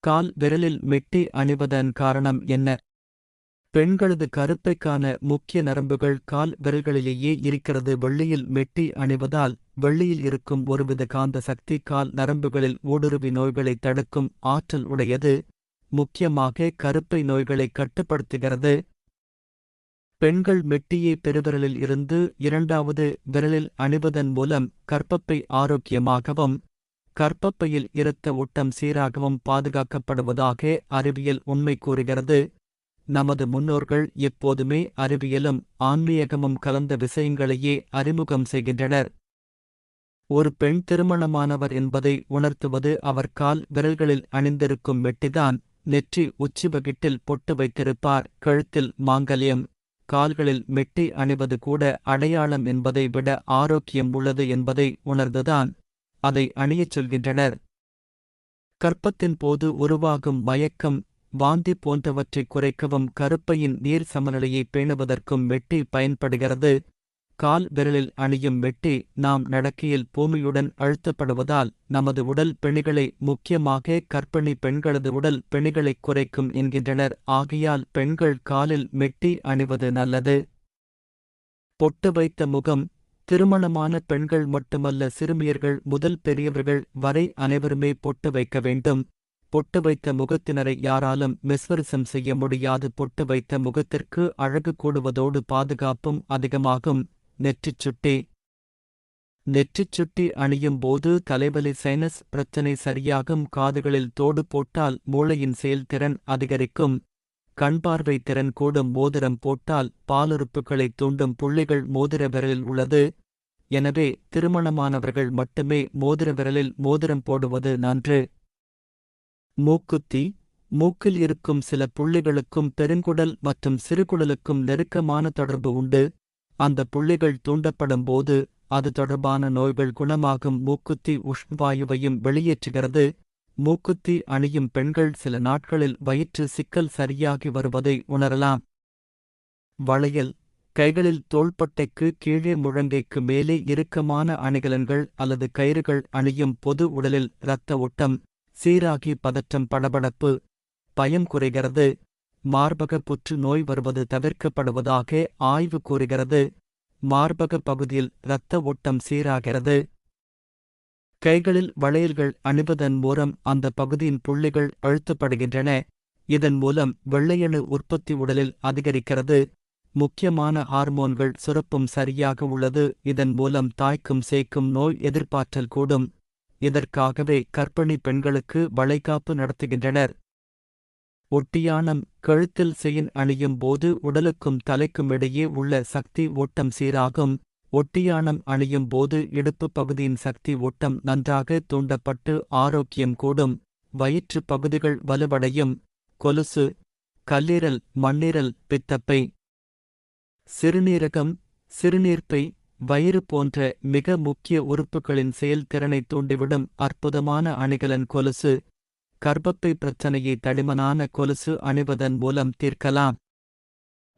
கால் விரலில் மெட்டி அணிவதன் காரணம் என்ன? பெண்களது கருப்பைக்கான முக்கிய நரம்புகள் கால் விரல்களிலேயே இருக்கிறது. வெள்ளியில் மெட்டி அணிவதால் வெள்ளியில் இருக்கும் ஒருவித காந்த சக்தி கால் நரம்புகளில் ஊடுருவி நோய்களை தடுக்கும் ஆற்றல் உடையது. முக்கியமாக கருப்பை நோய்களை கட்டுப்படுத்துகிறது. பெண்கள் மெட்டியை பெருவிரலில் இருந்து இரண்டாவது விரலில் அணிவதன் மூலம் கற்பப்பை ஆரோக்கியமாகவும் கர்ப்பப்பையில் இரத்த ஓட்டம் சீராகவும் பாதுகாக்கப்படுவதாக அறிவியல் உண்மை கூறுகிறது. நமது முன்னோர்கள் எப்போதுமே அறிவியலும் ஆன்மீகமும் கலந்த விஷயங்களையே அறிமுகம் செய்கின்றனர். ஒரு பெண் திருமணமானவர் என்பதை உணர்த்துவது அவர் கால் விரல்களில் அணிந்திருக்கும் மெட்டிதான் நெற்றி உச்சிவகிட்டில் பொட்டு வைத்திருப்பார் கழுத்தில் மாங்கல்யம் கால்களில் மெட்டி அணிவது கூட அடையாளம் என்பதை விட ஆரோக்கியம் உள்ளது என்பதை உணர்ந்துதான் அதை அணியச் சொல்கின்றனர். கற்பத்தின் போது உருவாகும் மயக்கம் வாந்தி போன்றவற்றை குறைக்கவும் கருப்பையின் நீர் சமநிலையை பேணுவதற்கும் மெட்டி பயன்படுகிறது. கால் விரலில் அணியும் மெட்டி நாம் நடக்கையில் பூமியுடன் அழுத்தப்படுவதால் நமது உடல் பெணிகளை முக்கியமாக கர்ப்பிணி பெண்களது உடல் பெணிகளை குறைக்கும் என்கின்றனர். ஆகையால் பெண்கள் காலில் மெட்டி அணிவது நல்லது. பொட்டு வைத்த முகம் திருமணமான பெண்கள் மட்டுமல்ல சிறுமியர்கள் முதல் பெரியவர்கள் வரை அனைவருமே பொட்டு வைக்க வேண்டும். பொட்டு வைத்த முகத்தினரை யாராலும் மெஸ்வரிசம் செய்ய முடியாது. பொட்டு வைத்த முகத்திற்கு அழகு கூடுவதோடு பாதுகாப்பும் அதிகமாகும். நெற்றிச் சுட்டி. நெற்றிச் சுட்டி அணியும் போது தலைவலி சைனஸ் பிரச்சனை சரியாகும். காதுகளில் தோடு போட்டால் மூளையின் செயல்திறன் அதிகரிக்கும். கண்பார்வை திறன் கூடும் மோதிரம் போட்டால் பாலுறுப்புகளை தூண்டும் புள்ளிகள் மோதிர விரலில் உள்ளது. எனவே திருமணமானவர்கள் மட்டுமே மோதிர விரலில் மோதிரம் போடுவது நன்று. மூக்குத்தி. மூக்கில் இருக்கும் சில புள்ளிகளுக்கும் பெருங்குடல் மற்றும் சிறுகுடலுக்கும் நெருக்கமான தொடர்பு உண்டு. அந்த புள்ளிகள் தூண்டப்படும் போது அது தொடர்பான நோய்கள் குணமாகும். மூக்குத்தி உஷ்ணவாயுவையும் வெளியேற்றுகிறது. மூக்குத்தி அணியும் பெண்கள் சில நாட்களில் வயிற்று சிக்கல் சரியாகி வருவதை உணரலாம். வளையல் கைகளில் தோள்பட்டைக்கு கீழே முழங்கைக்கு மேலே இறுக்கமான அணிகலன்கள் அல்லது கயிறுகள் அணியும் பொது உடலில் இரத்த ஓட்டம் சீராகி பதற்றம் படபடப்பு பயம் குறைகிறது மார்பக புற்று நோய் வருவது தவிர்க்கப்படுவதாக ஆய்வு கூறுகிறது. மார்பக பகுதியில் இரத்த ஓட்டம் சீராகிறது. கைகளில் வளையல்கள் அணிவதன் மூலம் அந்த பகுதியின் புள்ளிகள் அழுத்தப்படுகின்றன. இதன் மூலம் வெள்ளையணு உற்பத்தி உடலில் அதிகரிக்கிறது. முக்கியமான ஹார்மோன்கள் சுரப்பும் சரியாக உள்ளது. இதன் மூலம் தாய்க்கும் சேய்க்கும் நோய் எதிர்ப்பாற்றல் கூடும். இதற்காகவே கர்ப்பிணி பெண்களுக்கு வளைகாப்பு நடத்துகின்றனர். ஒட்டியானம் கழுத்தில் செயின் அணியும் போது உடலுக்கும் தலைக்கும் இடையே உள்ள சக்தி ஓட்டம் சீராகும். ஒட்டியானம் அணியும் போது இடுப்பு பகுதியின் சக்தி ஓட்டம் நன்றாக தூண்டப்பட்டு ஆரோக்கியம் கூடும். வயிற்று பகுதிகள் வலுவடையும். கொலுசு கல்லீரல் மண்ணீரல் பித்தப்பை சிறுநீரகம் சிறுநீர்ப்பை வயிறு போன்ற மிக முக்கிய உறுப்புகளின் செயல்திறனை தூண்டிவிடும் அற்புதமான அணிகலன் கொலுசு. கர்ப்பப்பை பிரச்சனையை தடிமனான கொலுசு அணிவதன் மூலம் தீர்க்கலாம்.